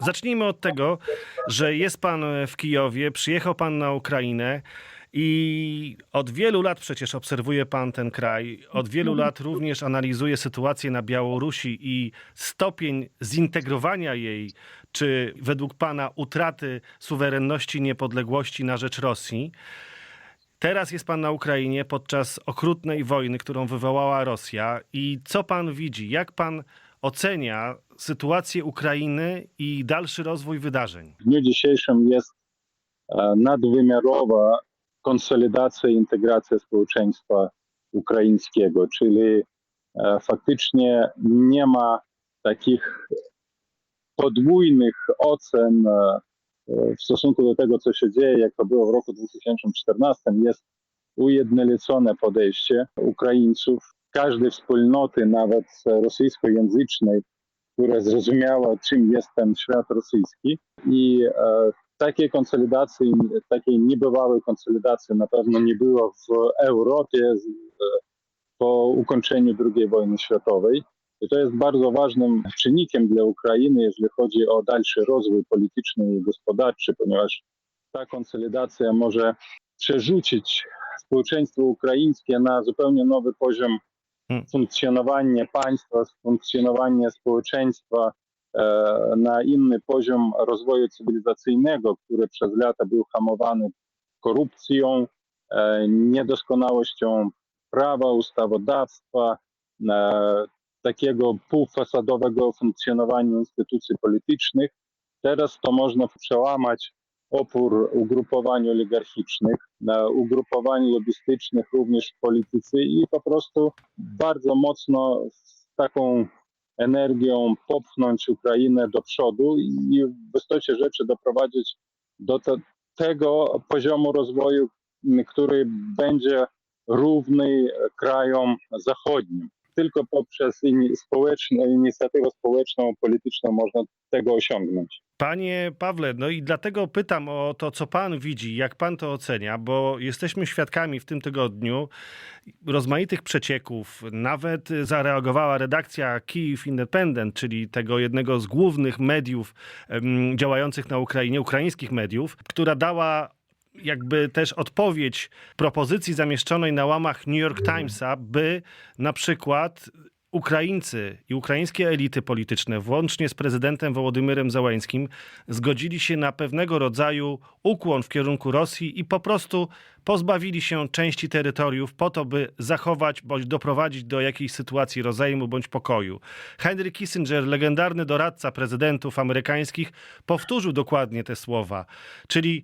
Zacznijmy od tego, że jest pan w Kijowie, przyjechał pan na Ukrainę i od wielu lat przecież obserwuje pan ten kraj. Od wielu lat również analizuje sytuację na Białorusi i stopień zintegrowania jej, czy według pana utraty suwerenności, niepodległości na rzecz Rosji. Teraz jest pan na Ukrainie podczas okrutnej wojny, którą wywołała Rosja. I co pan widzi? Jak pan ocenia sytuację Ukrainy i dalszy rozwój wydarzeń? W dniu dzisiejszym jest e, nadwymiarowa konsolidacja i integracja społeczeństwa ukraińskiego, czyli e, faktycznie nie ma takich podwójnych ocen e, w stosunku do tego, co się dzieje, jak to było w roku 2014. Jest ujednolicone podejście Ukraińców, każdej wspólnoty, nawet rosyjskojęzycznej, która zrozumiała, czym jest ten świat rosyjski. I e, takiej konsolidacji, takiej niebywałej konsolidacji na pewno nie było w Europie e, po ukończeniu II wojny światowej. I to jest bardzo ważnym czynnikiem dla Ukrainy, jeżeli chodzi o dalszy rozwój polityczny i gospodarczy, ponieważ ta konsolidacja może przerzucić społeczeństwo ukraińskie na zupełnie nowy poziom Hmm. funkcjonowania państwa, funkcjonowania społeczeństwa, e, na inny poziom rozwoju cywilizacyjnego, który przez lata był hamowany korupcją, e, niedoskonałością prawa, ustawodawstwa, e, takiego półfasadowego funkcjonowania instytucji politycznych. Teraz to można przełamać opór ugrupowań oligarchicznych, ugrupowań lobbystycznych również w polityce i po prostu bardzo mocno z taką energią popchnąć Ukrainę do przodu i w istocie rzeczy doprowadzić do te, tego poziomu rozwoju, który będzie równy krajom zachodnim. Tylko poprzez społeczne, inicjatywę społeczną, polityczną można tego osiągnąć. Panie Pawle, no i dlatego pytam o to, co pan widzi, jak pan to ocenia, bo jesteśmy świadkami w tym tygodniu rozmaitych przecieków. Nawet zareagowała redakcja Kyiv Independent, czyli tego jednego z głównych mediów działających na Ukrainie, ukraińskich mediów, która dała jakby też odpowiedź propozycji zamieszczonej na łamach New York Timesa, by na przykład Ukraińcy i ukraińskie elity polityczne, włącznie z prezydentem Wołodymyrem Załańskim, zgodzili się na pewnego rodzaju ukłon w kierunku Rosji i po prostu pozbawili się części terytoriów po to, by zachować bądź doprowadzić do jakiejś sytuacji rozejmu bądź pokoju. Henry Kissinger, legendarny doradca prezydentów amerykańskich, powtórzył dokładnie te słowa. Czyli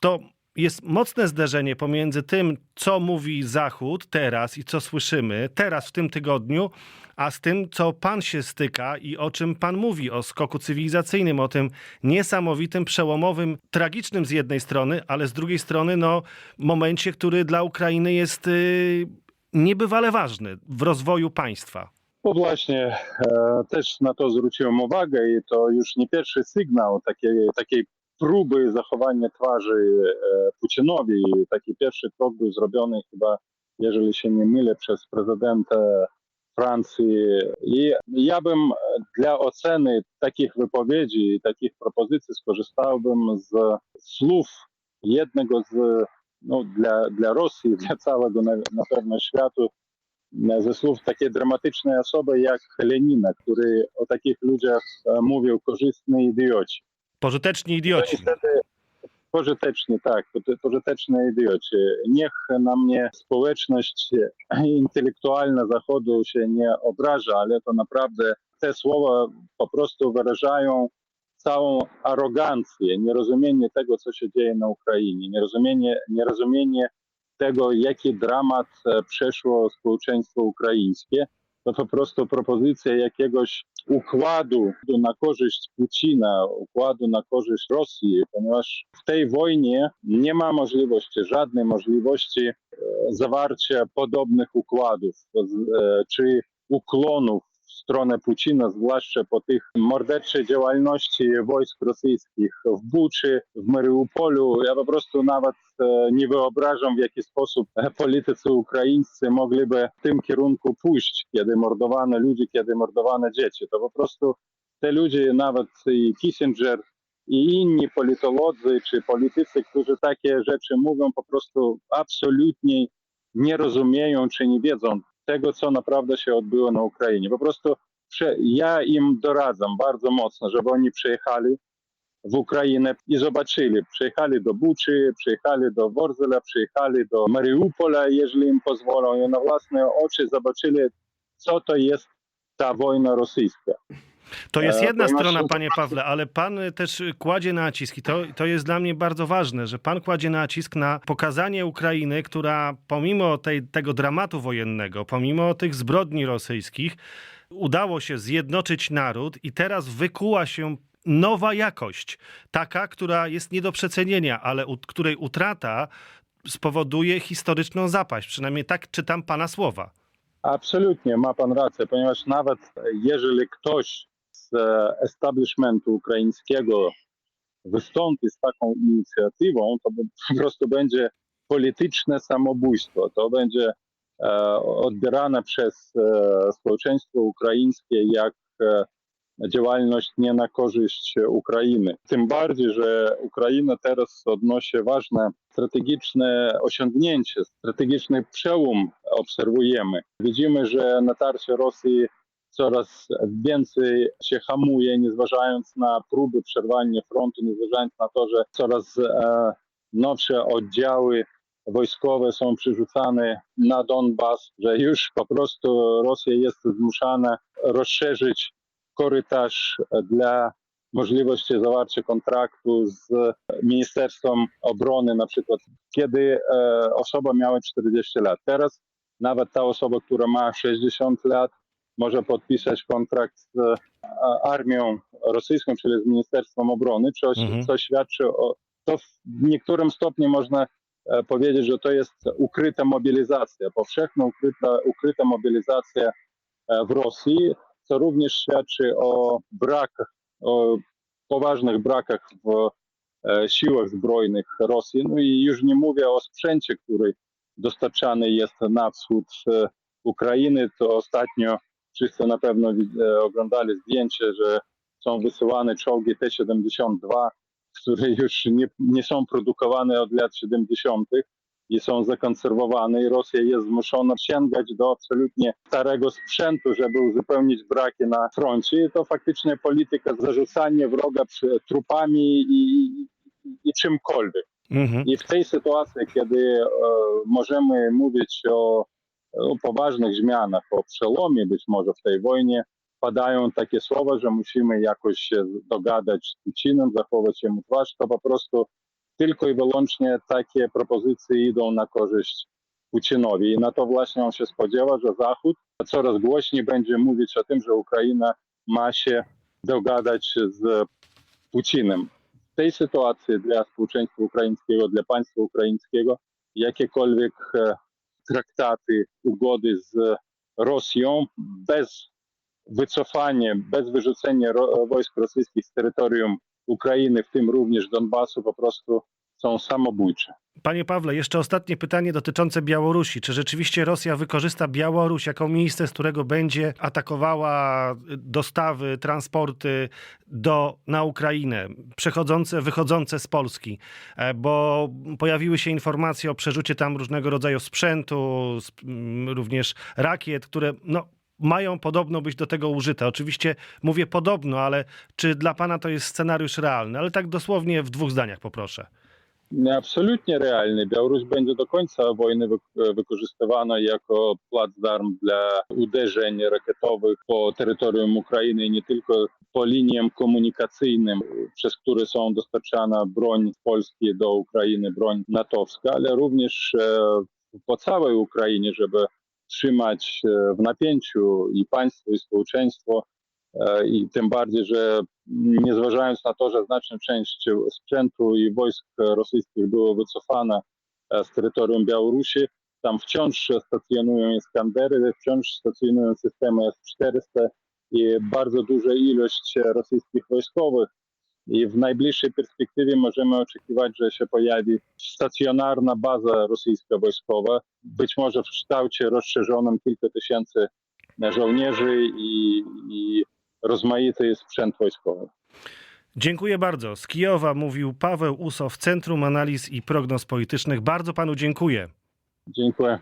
to jest mocne zderzenie pomiędzy tym, co mówi Zachód teraz i co słyszymy teraz w tym tygodniu, a z tym, co pan się styka i o czym pan mówi, o skoku cywilizacyjnym, o tym niesamowitym, przełomowym, tragicznym z jednej strony, ale z drugiej strony, no, momencie, który dla Ukrainy jest yy, niebywale ważny w rozwoju państwa. No właśnie, e, też na to zwróciłem uwagę i to już nie pierwszy sygnał takiej, takiej próby zachowania twarzy e, Putinowi. Taki pierwszy krok był zrobiony chyba, jeżeli się nie mylę, przez prezydenta Francji. I ja bym dla oceny takich wypowiedzi i takich propozycji skorzystałbym z słów jednego z, no, dla, dla Rosji, dla całego na, na pewno światu, ze słów takiej dramatycznej osoby jak Lenina, który o takich ludziach e, mówił korzystni idioci. Pożyteczni To idioci. niestety pożyteczni, tak, po- pożyteczni idioci. Niech na mnie społeczność intelektualna Zachodu się nie obraża, ale to naprawdę te słowa po prostu wyrażają całą arogancję, nierozumienie tego, co się dzieje na Ukrainie, nierozumienie, nierozumienie tego, jaki dramat e, przeszło społeczeństwo ukraińskie. To po prostu propozycja jakiegoś układu na korzyść Putina, układu na korzyść Rosji, ponieważ w tej wojnie nie ma możliwości, żadnej możliwości e, zawarcia podobnych układów e, czy uklonów w stronę Putina, zwłaszcza po tych morderczej działalności wojsk rosyjskich w Buczy, w Mariupolu. Ja po prostu nawet e, nie wyobrażam, w jaki sposób e, politycy ukraińscy mogliby w tym kierunku pójść, kiedy mordowano ludzi, kiedy mordowano dzieci. To po prostu te ludzie, nawet i Kissinger, i inni politolodzy czy politycy, którzy takie rzeczy mówią, po prostu absolutnie nie rozumieją czy nie wiedzą tego, co naprawdę się odbyło na Ukrainie. Po prostu ja im doradzam bardzo mocno, żeby oni przyjechali w Ukrainę i zobaczyli. Przyjechali do Buczy, przyjechali do Worzyla, przyjechali do Mariupola, jeżeli im pozwolą, i na własne oczy zobaczyli, co to jest ta wojna rosyjska. To jest E, jedna ponieważ- strona, panie Pawle, ale pan też kładzie nacisk i to, to jest dla mnie bardzo ważne, że pan kładzie nacisk na pokazanie Ukrainy, która pomimo tej, tego dramatu wojennego, pomimo tych zbrodni rosyjskich, udało się zjednoczyć naród i teraz wykuła się nowa jakość, taka, która jest nie do przecenienia, ale u, której utrata spowoduje historyczną zapaść. Przynajmniej tak czytam pana słowa. Absolutnie, ma pan rację, ponieważ nawet jeżeli ktoś z e, establishmentu ukraińskiego wystąpi z taką inicjatywą, to po prostu będzie polityczne samobójstwo. To będzie e, odbierane przez e, społeczeństwo ukraińskie jak działalność nie na korzyść Ukrainy. Tym bardziej, że Ukraina teraz odnosi ważne strategiczne osiągnięcie, strategiczny przełom obserwujemy. Widzimy, że natarcie Rosji coraz więcej się hamuje, nie zważając na próby przerwania frontu, nie zważając na to, że coraz e, nowsze oddziały wojskowe są przerzucane na Donbas, że już po prostu Rosja jest zmuszana rozszerzyć korytarz dla możliwości zawarcia kontraktu z Ministerstwem Obrony, na przykład kiedy e, osoba miała 40 lat. Teraz nawet ta osoba, która ma 60 lat, może podpisać kontrakt z armią rosyjską, czyli z Ministerstwem Obrony, co, Mhm. co świadczy o. To w niektórym stopniu można e, powiedzieć, że to jest ukryta mobilizacja, powszechna ukryta, ukryta mobilizacja e, w Rosji, co również świadczy o brakach, o poważnych brakach w e, siłach zbrojnych Rosji. No i już nie mówię o sprzęcie, który dostarczany jest na wschód Ukrainy. To ostatnio wszyscy na pewno e, oglądali zdjęcie, że są wysyłane czołgi T-72, które już nie, nie są produkowane od lat 70. i są zakonserwowane i Rosja jest zmuszona sięgać do absolutnie starego sprzętu, żeby uzupełnić braki na froncie. I to faktycznie polityka zarzucania wroga trupami i, i, i czymkolwiek. Mhm. I w tej sytuacji, kiedy e, możemy mówić o, o poważnych zmianach, o przełomie być może w tej wojnie, padają takie słowa, że musimy jakoś się dogadać z Putinem, zachować jemu twarz, to po prostu tylko i wyłącznie takie propozycje idą na korzyść Putinowi. I na to właśnie on się spodziewa, że Zachód coraz głośniej będzie mówić o tym, że Ukraina ma się dogadać z Putinem w tej sytuacji dla społeczeństwa ukraińskiego, dla państwa ukraińskiego, jakiekolwiek e, traktaty, ugody z Rosją bez wycofania, bez wyrzucenia wojsk rosyjskich z terytorium Ukrainy, w tym również Donbasu, po prostu są samobójcze. Panie Pawle, jeszcze ostatnie pytanie dotyczące Białorusi. Czy rzeczywiście Rosja wykorzysta Białoruś jako miejsce, z którego będzie atakowała dostawy, transporty do, na Ukrainę, przechodzące, wychodzące z Polski? E, Bo pojawiły się informacje o przerzucie tam różnego rodzaju sprzętu, również rakiet, które no, mają podobno być do tego użyte. Oczywiście mówię podobno, ale czy dla pana to jest scenariusz realny? Ale tak dosłownie w dwóch zdaniach poproszę. Absolutnie realny. Białoruś będzie do końca wojny wy- wykorzystywana jako placdarm dla uderzeń rakietowych po terytorium Ukrainy nie tylko po liniom komunikacyjnym, przez które są dostarczana broń z Polski do Ukrainy, broń natowska, ale również e, po całej Ukrainie, żeby trzymać e, w napięciu i państwo, i społeczeństwo. E, I tym bardziej, że nie zważając na to, że znaczna część sprzętu i wojsk rosyjskich było wycofana e, z terytorium Białorusi, tam wciąż stacjonują Iskandery, wciąż stacjonują systemy S-400 i bardzo duża ilość rosyjskich wojskowych. I w najbliższej perspektywie możemy oczekiwać, że się pojawi stacjonarna baza rosyjska wojskowa, być może w kształcie rozszerzonym kilka tysięcy żołnierzy i, i rozmaity sprzęt wojskowy. Dziękuję bardzo. Z Kijowa mówił Paweł Usow, Centrum Analiz i Prognoz Politycznych. Bardzo panu dziękuję. Dziękuję.